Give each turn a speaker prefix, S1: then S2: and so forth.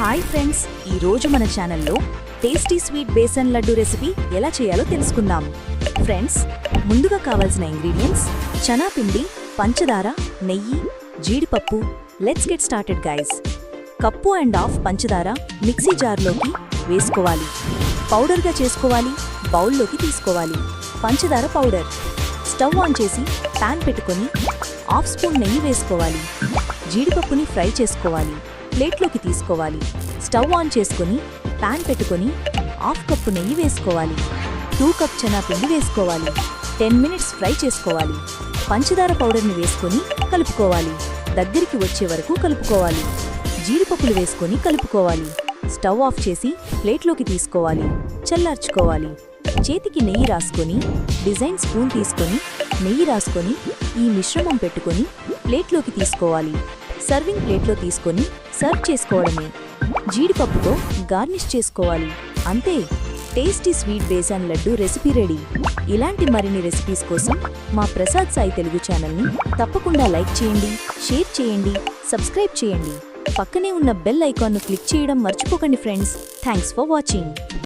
S1: Hi friends ఈ రోజు మన ఛానల్లో tasty sweet besan laddu recipe ఎలా చేయాలో తెలుసుకుందాం. ఫ్రెండ్స్ ముందుగా కావాల్సిన ఇంగ్రీడియంట్స్ చనా పిండి పంచదార నెయ్యి జీడిపప్పు. Let's get started guys cup and half పంచదార మిక్సీ జార్లోకి వేసుకోవాలి. పౌడర్గా చేసుకోవాలి బౌల్లోకి తీసుకోవాలి. పంచదార పౌడర్. స్టవ్ ఆన్ చేసి ప్యాన్ పెట్టుకొని హాఫ్ స్పూన్ నెయ్యి వేసుకోవాలి. జీడిపప్పుని ఫ్రై చేసుకోవాలి. ప్లేట్లోకి తీసుకోవాలి. స్టవ్ ఆన్ చేసుకొని పాన్ పెట్టుకొని హాఫ్ కప్పు నెయ్యి వేసుకోవాలి. టూ కప్ పిండి వేసుకోవాలి. టెన్ మినిట్స్ ఫ్రై చేసుకోవాలి. పంచదార పౌడర్ని వేసుకొని కలుపుకోవాలి. దగ్గరికి వచ్చే వరకు కలుపుకోవాలి. జీడిపప్పులు వేసుకొని కలుపుకోవాలి. స్టవ్ ఆఫ్ చేసి ప్లేట్లోకి తీసుకోవాలి. చల్లార్చుకోవాలి. చేతికి నెయ్యి రాసుకొని డిజైన్ స్పూన్ తీసుకొని నెయ్యి రాసుకొని ఈ మిశ్రమం పెట్టుకొని ప్లేట్లోకి తీసుకోవాలి. సర్వింగ్ ప్లేట్లో తీసుకొని సర్వ్ చేసుకోవడమే. జీడిపప్పుతో గార్నిష్ చేసుకోవాలి. అంతే tasty sweet besan laddu recipe ready. ఇలాంటి మరిన్ని రెసిపీస్ కోసం మా ప్రసాద్ సాయి తెలుగు ఛానల్ని తప్పకుండా లైక్ చేయండి షేర్ చేయండి సబ్స్క్రైబ్ చేయండి. పక్కనే ఉన్న బెల్ ఐకాన్ను క్లిక్ చేయడం మర్చిపోకండి ఫ్రెండ్స్. Thanks for watching.